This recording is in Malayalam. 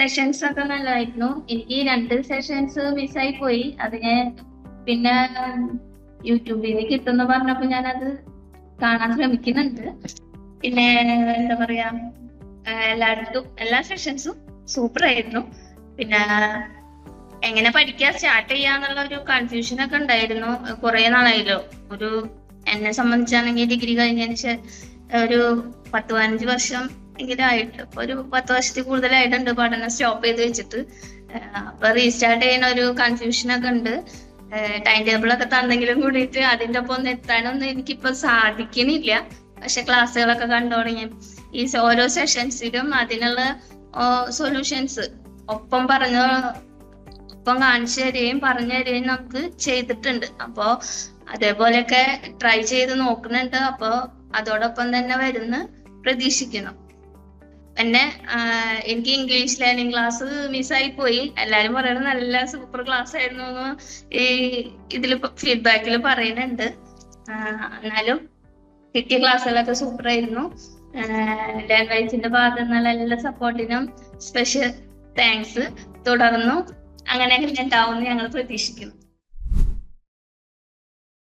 സെഷൻസ് ഒക്കെ നല്ലതായിരുന്നു എനിക്ക് രണ്ട് സെഷൻസ് മിസ്സായി പോയി. അത് ഞാൻ പിന്നെ യൂട്യൂബിൽ നിന്ന് കിട്ടുന്ന പറഞ്ഞപ്പോ അത് കാണാൻ ശ്രമിക്കുന്നുണ്ട്. പിന്നെ എന്താ പറയാ എല്ലായിടത്തും എല്ലാ സെഷൻസും സൂപ്പർ ആയിരുന്നു. പിന്നെ എങ്ങനെ പഠിക്കാൻ സ്റ്റാർട്ട് ചെയ്യാന്നുള്ള ഒരു കൺഫ്യൂഷൻ ഒക്കെ ഉണ്ടായിരുന്നു കുറെ നാളായല്ലോ. ഒരു എന്നെ സംബന്ധിച്ചാണെങ്കിൽ ഡിഗ്രി കഴിഞ്ഞതിന് ശേഷം ഒരു പത്ത് പതിനഞ്ച് വർഷം എങ്കിലും ആയിട്ട് ഇപ്പൊ ഒരു പത്ത് വർഷത്തിൽ കൂടുതലായിട്ടുണ്ട് പഠനം സ്റ്റോപ്പ് ചെയ്ത് വെച്ചിട്ട്. അപ്പൊ റീസ്റ്റാർട്ട് ചെയ്യുന്ന ഒരു കൺഫ്യൂഷൻ ഒക്കെ ഉണ്ട്. ടൈം ടേബിൾ ഒക്കെ തന്നെങ്കിലും കൂടിയിട്ട് അതിന്റെ ഒപ്പം ഒന്ന് എത്താനൊന്നും എനിക്കിപ്പോ സാധിക്കണില്ല. പക്ഷെ ക്ലാസ്സുകളൊക്കെ കണ്ടു തുടങ്ങി. ഈ ഓരോ സെഷൻസിലും അതിനുള്ള സൊല്യൂഷൻസ് ഒപ്പം പറഞ്ഞ ഒപ്പം കാണിച്ചു തരികയും പറഞ്ഞു തരികയും നമുക്ക് ചെയ്തിട്ടുണ്ട്. അപ്പോ അതേപോലെയൊക്കെ ട്രൈ ചെയ്ത് നോക്കുന്നുണ്ട്. അപ്പോ അതോടൊപ്പം തന്നെ വരുന്ന പ്രതീക്ഷിക്കുന്നു. ആഹ് എനിക്ക് ഇംഗ്ലീഷ് ലേണിംഗ് ക്ലാസ് മിസ്സായി പോയി എല്ലാരും പറയണത് നല്ല സൂപ്പർ ക്ലാസ് ആയിരുന്നു എന്ന് ഈ ഇതിൽ ഫീഡ്ബാക്കിൽ പറയുന്നുണ്ട്. എന്നാലും കിട്ടിയ ക്ലാസ്സുകളൊക്കെ സൂപ്പർ ആയിരുന്നു. ലാംഗ്വേജിന്റെ ഭാഗത്ത് നിന്നുള്ള എല്ലാ സപ്പോർട്ടിനും സ്പെഷ്യൽ താങ്ക്സ് തുടർന്നു. അങ്ങനെ ഉണ്ടാവും ഞങ്ങൾ പ്രതീക്ഷിക്കുന്നു.